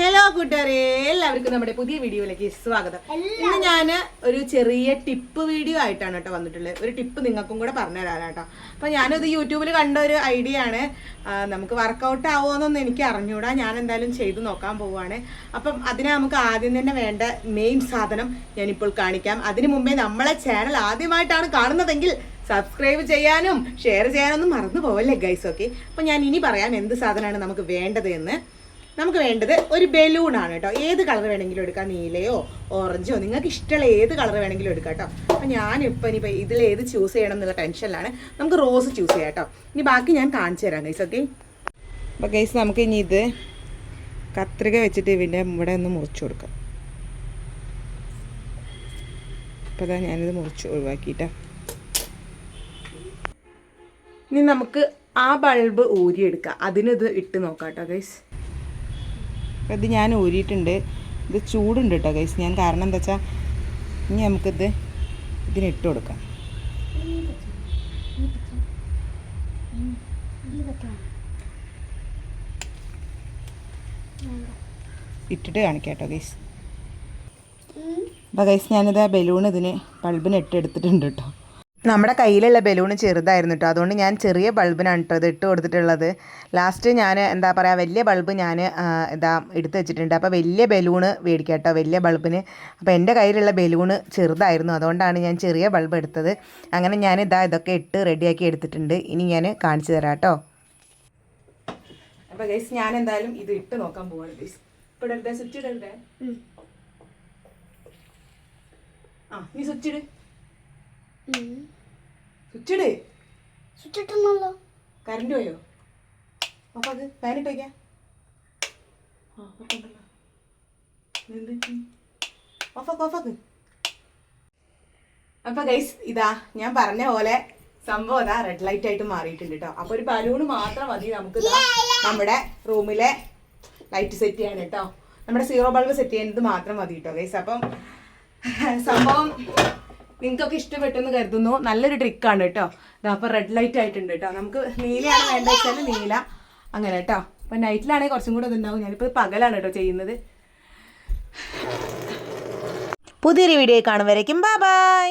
Hello കൂട്ടുകാരെ. എല്ലാവർക്കും നമ്മുടെ പുതിയ വീഡിയോയിലേക്ക് സ്വാഗതം. ഇന്ന് ഞാൻ ഒരു ചെറിയ ടിപ്പ് വീഡിയോ ആയിട്ടാണ് കേട്ടോ വന്നിട്ടുള്ളത്. ഒരു ടിപ്പ് നിങ്ങൾക്കും കൂടെ പറഞ്ഞു തരാനാണ് കേട്ടോ. അപ്പൊ ഞാനത് യൂട്യൂബിൽ കണ്ട ഒരു ഐഡിയ ആണ്. നമുക്ക് വർക്കൗട്ട് ആവുമോന്നൊന്നും എനിക്ക് അറിഞ്ഞൂടാ. ഞാൻ എന്തായാലും ചെയ്തു നോക്കാൻ പോവുകയാണ് അപ്പം അതിന് നമുക്ക് ആദ്യം തന്നെ വേണ്ട മെയിൻ സാധനം ഞാനിപ്പോൾ കാണിക്കാം. അതിനു മുമ്പേ നമ്മളെ ചാനൽ ആദ്യമായിട്ടാണ് കാണുന്നതെങ്കിൽ സബ്സ്ക്രൈബ് ചെയ്യാനും ഷെയർ ചെയ്യാനൊന്നും മറന്നു പോവല്ലേ ഗൈസ് ഓക്കെ അപ്പം ഞാൻ ഇനി പറയാം എന്ത് സാധനമാണ് നമുക്ക് വേണ്ടത് എന്ന്. നമുക്ക് വേണ്ടത് ഒരു ബലൂൺ ആണ് കേട്ടോ. ഏത് കളർ വേണമെങ്കിലും എടുക്കാം. നീലയോ ഓറഞ്ചോ നിങ്ങൾക്ക് ഇഷ്ടമുള്ള ഏത് കളർ വേണമെങ്കിലും എടുക്കാം കേട്ടോ. അപ്പം ഞാനിപ്പോൾ ഇനിയിപ്പോൾ ഇതിൽ ഏത് ചൂസ് ചെയ്യണം എന്നുള്ള ടെൻഷനിലാണ് നമുക്ക് റോസ് ചൂസ് ചെയ്യാം കേട്ടോ. ഇനി ബാക്കി ഞാൻ കാണിച്ചു തരാം ഗൈസ് ഓക്കെ അപ്പോൾ ഗൈസ് നമുക്ക് ഇനി ഇത് കത്രിക വെച്ചിട്ട് ഇതിന്റെ ഇവിടെ ഒന്ന് മുറിച്ചു കൊടുക്കാം. അപ്പോൾ ഞാനിത് മുറിച്ച് ഒഴിവാക്കിയിട്ടാ. ഇനി നമുക്ക് ആ ബൾബ് ഊരിയെടുക്കാം. അതിനിത് ഇട്ട് നോക്കാം കേട്ടോ ഗൈസ് ഇത് ഞാൻ ഊരിയിട്ടുണ്ട്. ഇത് ചൂടുണ്ട് കേട്ടോ ഗൈസ് ഞാൻ കാരണം എന്താ വെച്ചാൽ ഇനി നമുക്കിത് ഇതിന് ഇട്ട് കൊടുക്കാം. ഇട്ടിട്ട് കാണിക്കാം കേട്ടോ ഗൈസ് അപ്പോൾ ഗൈസ് ഞാനിത് ബലൂൺ ഇതിന് ബൾബിന് ഇട്ടെടുത്തിട്ടുണ്ട് കേട്ടോ നമ്മുടെ കയ്യിലുള്ള ബലൂൺ ചെറുതായിരുന്നു കേട്ടോ അതുകൊണ്ട് ഞാൻ ചെറിയ ബൾബിനാണ് കേട്ടോ ഇത് ഇട്ട് കൊടുത്തിട്ടുള്ളത്. ലാസ്റ്റ് ഞാൻ എന്താ പറയുക വലിയ ബൾബ് ഞാൻ എന്താ എടുത്ത് വെച്ചിട്ടുണ്ട്. അപ്പോൾ വലിയ ബലൂണ് മേടിക്കാം കേട്ടോ വലിയ ബൾബിന്. അപ്പോൾ എന്റെ കയ്യിലുള്ള ബലൂണ് ചെറുതായിരുന്നു. അതുകൊണ്ടാണ് ഞാൻ ചെറിയ ബൾബ് എടുത്തത്. അങ്ങനെ ഞാൻ ഇതാ ഇതൊക്കെ ഇട്ട് റെഡിയാക്കി എടുത്തിട്ടുണ്ട്. ഇനി ഞാൻ കാണിച്ചു തരാം കേട്ടോ അപ്പോൾ ഗൈസ് ഞാൻ എന്തായാലും ഇത് ഇട്ട് നോക്കാൻ പോവാണ് ഗൈസ് ഇപ്പോൾ സ്വിച്ച് ഇടരുതേ. ആ നീ സ്വിച്ച് ഇട്. സ്വിച്ച് ഇട് ചുറ്റിട്ടുണ്ടല്ലോ കറണ്ട് പോയോ? ഓഫാക്ക് ഫാൻ ഇട്ട് വയ്ക്കാം ഓഫാക്ക് ഓഫാക്ക് അപ്പൊ ഗൈസ് ഇതാ ഞാൻ പറഞ്ഞ പോലെ സംഭവം അതാ റെഡ് ലൈറ്റ് ആയിട്ട് മാറിയിട്ടുണ്ട് കേട്ടോ അപ്പൊ ഒരു ബലൂൺ മാത്രം മതി നമുക്ക് നമ്മുടെ റൂമിലെ ലൈറ്റ് സെറ്റ് ചെയ്യാൻ കേട്ടോ നമ്മുടെ സീറോ ബൾബ് സെറ്റ് ചെയ്യുന്നത് മാത്രം മതി കേട്ടോ ഗൈസ് അപ്പം സംഭവം നിങ്ങൾക്കൊക്കെ ഇഷ്ടപ്പെട്ടെന്ന് കരുതുന്നു. നല്ലൊരു ട്രിക്കാണ് കേട്ടോ. ഇതാ അപ്പോൾ റെഡ് ലൈറ്റ് ആയിട്ടുണ്ട് കേട്ടോ. നമുക്ക് നീലയാണ് വേണ്ട വെച്ചാൽ നീല. അങ്ങനെ കേട്ടോ. അപ്പം നൈറ്റിലാണെങ്കിൽ കുറച്ചും കൂടെ ഇതുണ്ടാവും. ഞാനിപ്പോൾ പകലാണ് കേട്ടോ ചെയ്യുന്നത്. പുതിയൊരു വീഡിയോ കാണും വരയ്ക്കും. ബൈ